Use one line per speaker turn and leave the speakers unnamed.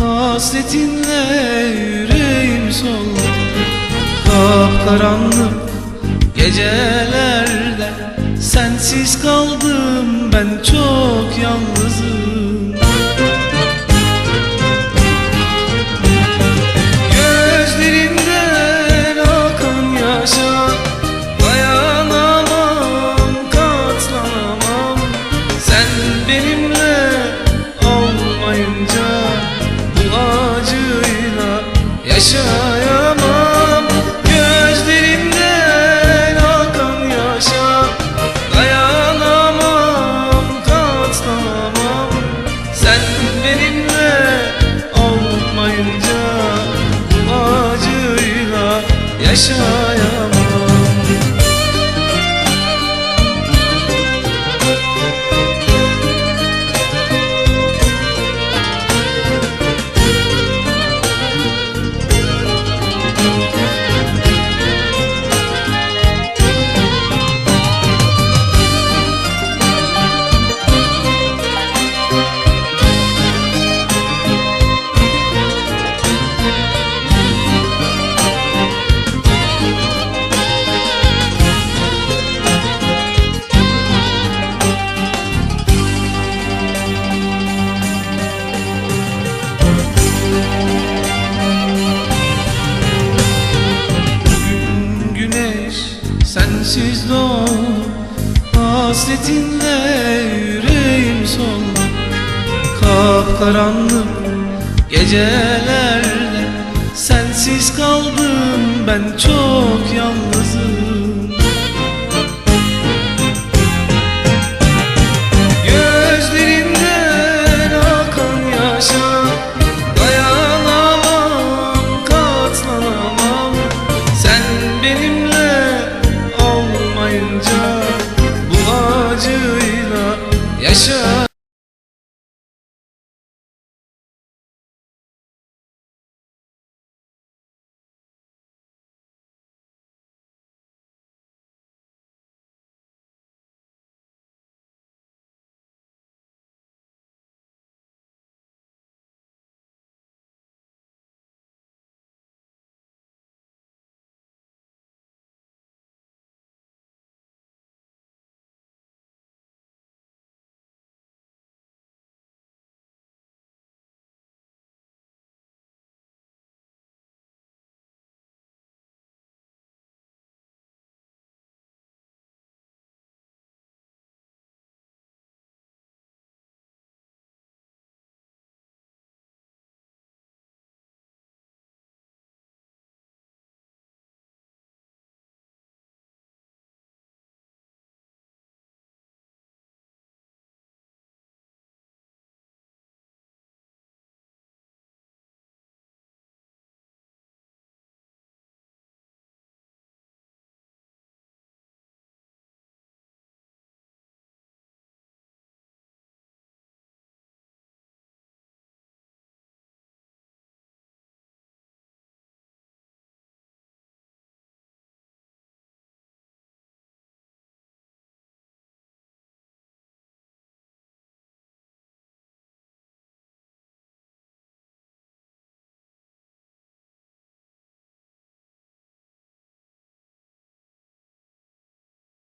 Hasretinle yüreğim soldu Kapkaranlık gecelerde Sensiz kaldım ben çok yalnızım. Gözlerinden akan yaşa Dayanamam, katlanamam. Sen benimle Nation. Sensiz doğ Hasretinle yüreğim soldu Kapkaranlık gecelerde Sensiz kaldım ben çok yalnızım